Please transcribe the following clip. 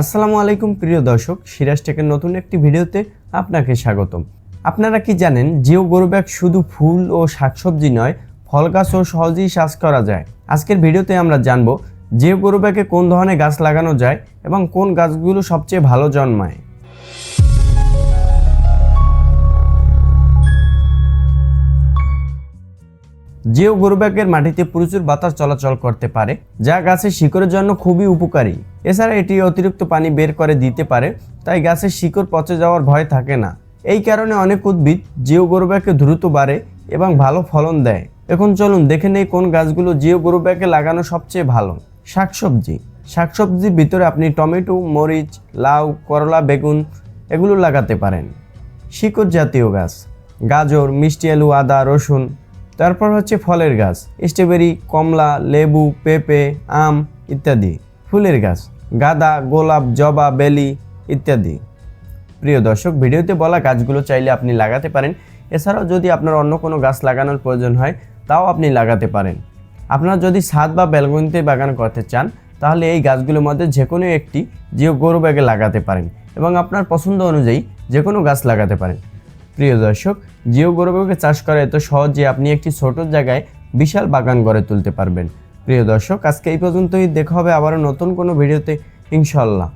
আসসালামু আলাইকুম, প্রিয় দর্শক। সিরাজ টেকের নতুন একটি ভিডিওতে আপনাকে স্বাগতম। আপনারা কি জানেন, জিও গরু ব্যাগ শুধু ফুল ও শাকসবজি নয়, ফল গাছও সহজেই চাষ করা যায়। আজকের ভিডিওতে আমরা জানব, জিও গরু ব্যাগে কোন ধরনের গাছ লাগানো যায় এবং কোন গাছগুলো সবচেয়ে ভালো জন্মায়। জিও গরু ব্যাগের মাটিতে প্রচুর বাতাস চলাচল করতে পারে, যা গাছের শিকড়ের জন্য খুবই উপকারী। এছাড়া এটি অতিরিক্ত পানি বের করে দিতে পারে, তাই গাছের শিকড় পচে যাওয়ার ভয় থাকে না। এই কারণে অনেক উদ্ভিদ জিও গরুব্যাকে দ্রুত বাড়ে এবং ভালো ফলন দেয়। এখন চলুন দেখে নেই কোন গাছগুলো জিও গরু ব্যাগে লাগানো সবচেয়ে ভালো। শাকসবজি। শাকসবজির ভিতরে আপনি টমেটো, মরিচ, লাউ, করলা, বেগুন এগুলো লাগাতে পারেন। শিকড় জাতীয় গাছ। গাজর, মিষ্টি আলু, আদা, রসুন তারপর হচ্ছে ফলের গাছ স্ট্রবেরি কমলা, লেবু, পেঁপে, আম ইত্যাদি। ফুলের গাছ, গাঁদা, গোলাপ, জবা, বেলি ইত্যাদি। প্রিয় দর্শক, ভিডিওতে বলা গাছগুলো চাইলে আপনি লাগাতে পারেন। এছাড়াও যদি আপনার অন্য কোনো গাছ লাগানোর প্রয়োজন হয়, তাও আপনি লাগাতে পারেন। আপনারা যদি ছাদ বা ব্যালকনিতে বাগান করতে চান, তাহলে এই গাছগুলোর মধ্যে যে কোনো একটি জিও গরু ব্যাগে লাগাতে পারেন এবং আপনার পছন্দ অনুযায়ী যে কোনো গাছ লাগাতে পারেন। প্রিয় দর্শক জিও গৌরবকে চাষ করা এত সহজ যে আপনি একটি ছোট জায়গায় বিশাল বাগান গড়ে তুলতে পারবেন। প্রিয় দর্শক, আজকে এই পর্যন্তই। দেখা হবে আবারও নতুন কোনো ভিডিওতে ইনশাল্লাহ